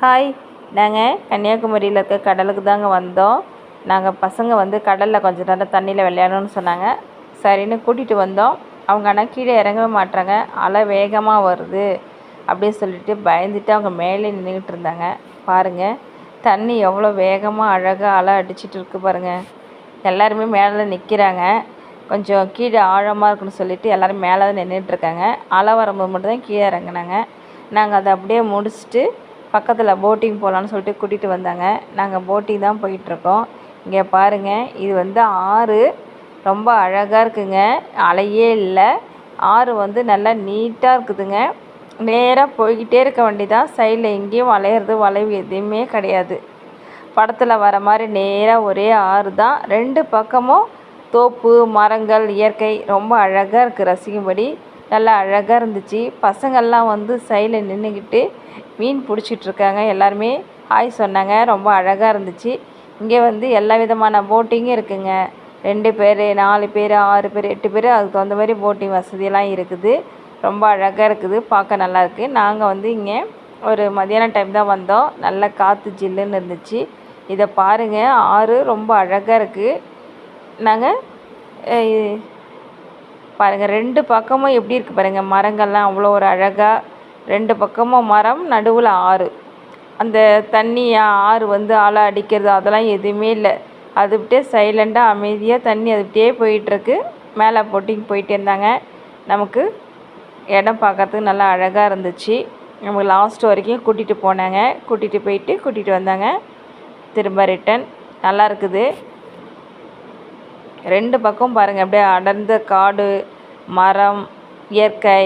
Hi நாங்கள் கன்னியாகுமரியில் இருக்க கடலுக்கு தாங்க வந்தோம். நாங்கள் பசங்க வந்து கடலில் கொஞ்சம் நேரம் தண்ணியில் விளையாடணும்னு சொன்னாங்க. சரின்னு கூட்டிகிட்டு வந்தோம். அவங்க ஆனால் கீழே இறங்கவே மாட்றாங்க. அலை வேகமாக வருது அப்படின்னு சொல்லிட்டு பயந்துட்டு அவங்க மேலே நின்றுக்கிட்டு இருந்தாங்க. பாருங்கள் தண்ணி எவ்வளோ வேகமாக அழகாக அலை அடிச்சிட்டு இருக்கு பாருங்கள் எல்லாருமே மேலே நிற்கிறாங்க கொஞ்சம் கீழே ஆழமாக இருக்குன்னு சொல்லிட்டு எல்லோரும் மேலே தான் நின்றுட்டுருக்காங்க அலை வரும்போது மட்டும்தான் கீழே இறங்குனாங்க. நாங்கள் அதை அப்படியே முடிச்சுட்டு பக்கத்தில் போட்டிங் போகலான்னு சொல்லிட்டு கூட்டிகிட்டு வந்தாங்க. நாங்கள் போட்டிங் தான் போயிட்டுருக்கோம். இங்கே பாருங்கள் இது வந்து ஆறு. ரொம்ப அழகாக இருக்குங்க. அலையே இல்லை. ஆறு வந்து நல்லா நீட்டாக இருக்குதுங்க. நேராக போய்கிட்டே இருக்க வேண்டியதான் சைடில் எங்கேயும் வளையிறது வளைவு எதுவுமே கிடையாது. படத்தில் வர மாதிரி நேராக ஒரே ஆறு தான். ரெண்டு பக்கமும் தோப்பு மரங்கள் இயற்கை. ரொம்ப அழகாக இருக்குது ரசிக்கும்படி. நல்லா அழகாக இருந்துச்சு. பசங்கள்லாம் வந்து சைடில் நின்றுக்கிட்டு மீன் பிடிச்சிட்ருக்காங்க. எல்லாருமே ஹாய் சொன்னாங்க. ரொம்ப அழகாக இருந்துச்சு. இங்கே வந்து எல்லா விதமான போட்டிங்கும் இருக்குதுங்க ரெண்டு பேர் நாலு பேர் ஆறு பேர் எட்டு பேர் அதுக்கு தகுந்த மாதிரி போட்டிங் வசதியெல்லாம் இருக்குது. ரொம்ப அழகாக இருக்குது. பார்க்க நல்லாயிருக்கு நாங்கள் வந்து இங்கே ஒரு மதியானம் டைம் தான் வந்தோம். நல்ல காற்று ஜில்லுன்னு இருந்துச்சு. இதை பாருங்கள் ஆறு ரொம்ப அழகாக இருக்குது நாங்கள் பாருங்கள் ரெண்டு பக்கமும் எப்படி இருக்குது பாருங்கள் மரங்கள்லாம் அவ்வளோ ஒரு அழகாக ரெண்டு பக்கமும் மரம் நடுவில் ஆறு. அந்த தண்ணி ஆறு வந்து அலை அடிக்கிறது அதெல்லாம் எதுவுமே இல்லை. அது அப்படியே சைலண்ட்டாக அமைதியாக தண்ணி அது அப்படியே போயிட்டுருக்கு. மேலே போட்டிங் போயிட்டே இருந்தாங்க. நமக்கு இடம் பார்க்கறதுக்கு நல்லா அழகாக இருந்துச்சு. நமக்கு லாஸ்ட் வரைக்கும் கூட்டிகிட்டு போனாங்க. கூட்டிகிட்டு போயிட்டு கூட்டிகிட்டு வந்தாங்க. திரும்ப ரிட்டன் நல்லா இருக்குது. ரெண்டு பக்கம் பாருங்கள் அப்படியே அடர்ந்த காடு மரம் இயற்கை.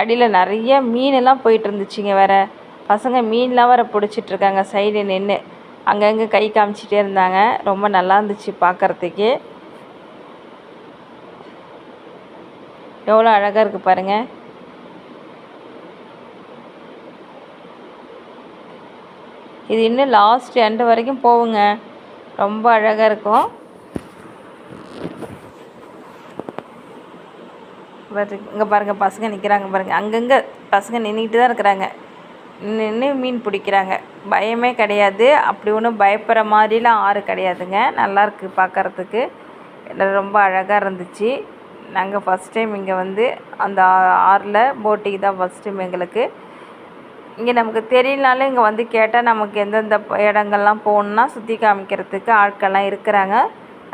அடியில் நிறைய மீனெல்லாம் போயிட்டு இருந்துச்சுங்க வேறு. பசங்க மீன்லாம் வேறு பிடிச்சிட்ருக்காங்க சைடு நின்று அங்கங்கே கை காமிச்சிட்டே இருந்தாங்க. ரொம்ப நல்லா இருந்துச்சு பார்க்குறதுக்கு எவ்வளோ அழகாக இருக்குது பாருங்கள் இது இன்னும் லாஸ்ட் எண்டு வரைக்கும் போகுங்க. ரொம்ப அழகாக இருக்கும். இங்கே பாருங்கள் பசங்க நிற்கிறாங்க பாருங்கள் அங்கங்கே பசங்க நின்றுக்கிட்டு தான் இருக்கிறாங்க. நின்று மீன் பிடிக்கிறாங்க. பயமே கிடையாது. அப்படி ஒன்றும் பயப்படுற மாதிரிலாம் ஆறு கிடையாதுங்க. நல்லாயிருக்கு பார்க்குறதுக்கு ரொம்ப அழகாக இருந்துச்சு. நாங்கள் ஃபஸ்ட் டைம் இங்கே வந்து அந்த ஆறில் போட்டிங் தான் ஃபஸ்ட் டைம் எங்களுக்கு. இங்கே நமக்கு தெரியலனாலும் இங்கே வந்து கேட்டால் நமக்கு எந்தெந்த இடங்கள்லாம் போகணுன்னா சுற்றி காமிக்கிறதுக்கு ஆட்கள்லாம் இருக்கிறாங்க.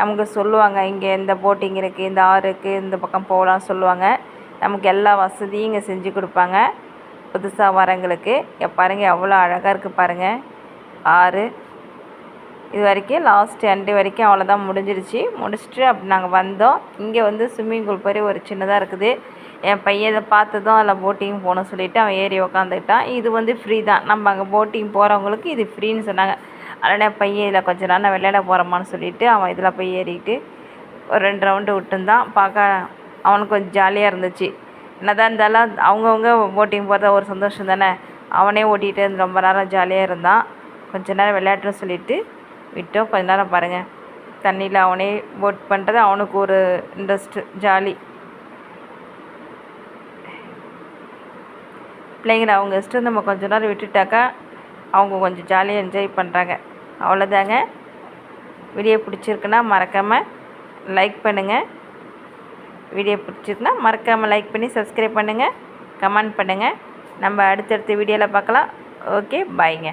நமக்கு சொல்லுவாங்க இங்கே இந்த போட்டிங் இருக்குது இந்த ஆறு இருக்குது இந்த பக்கம் போகலாம் சொல்லுவாங்க. நமக்கு எல்லா வசதியும் இங்கே செஞ்சு கொடுப்பாங்க. புதுசாக வரவங்களுக்கு. இங்கே பாருங்கள் எவ்வளோ அழகாக இருக்குது பாருங்கள் ஆறு. இது வரைக்கும் லாஸ்ட் எண்டு வரைக்கும் அவ்வளோதான் முடிஞ்சிருச்சு. முடிச்சுட்டு அப்படி நாங்கள் வந்தோம். இங்கே வந்து ஸ்விம்மிங் பூல் மாதிரி ஒரு சின்னதாக இருக்குது. என் பையன் இதை பார்த்ததும் அதில் போட்டிங் போகணும்னு சொல்லிவிட்டு அவன் ஏறி உக்காந்துக்கிட்டான். இது வந்து ஃப்ரீ தான். நம்ம அங்கே போட்டிங் போகிறவங்களுக்கு இது ஃப்ரீன்னு சொன்னாங்க. அதனால் பையன் இதில் கொஞ்ச நேரம் நான் விளையாட போகிறோமான்னு சொல்லிவிட்டு அவன் இதில் போய் ஏறிக்கிட்டு ஒரு ரெண்டு ரவுண்டு விட்டுருந்தான். பார்க்க அவனுக்கு கொஞ்சம் ஜாலியாக இருந்துச்சு. என்னதான் இருந்தாலும் அவங்கவுங்க போட்டிங் போகிறத ஒரு சந்தோஷம் தானே? அவனே ஓட்டிகிட்டு ரொம்ப நேரம் ஜாலியாக இருந்தான். கொஞ்ச நேரம் விளையாட்டுன்னு சொல்லிவிட்டு விட்டோம். கொஞ்ச நேரம் பாருங்கள் தண்ணியில் அவனே போட் பண்ணுறது அவனுக்கு ஒரு இன்ட்ரெஸ்ட்டு ஜாலி பிள்ளைங்களை அவங்க இஷ்டம் நம்ம கொஞ்ச நேரம் விட்டுட்டாக்கா அவங்க கொஞ்சம் ஜாலியாக என்ஜாய் பண்ணுறாங்க அவ்வளோதாங்க. வீடியோ பிடிச்சிருக்குன்னா மறக்காமல் லைக் பண்ணுங்கள் வீடியோ பிடிச்சிருக்குன்னா மறக்காமல் லைக் பண்ணி சப்ஸ்கிரைப் பண்ணுங்கள் கமெண்ட் பண்ணுங்கள் நம்ம அடுத்தடுத்த வீடியோவில் பார்க்கலாம். ஓகே பாய்ங்க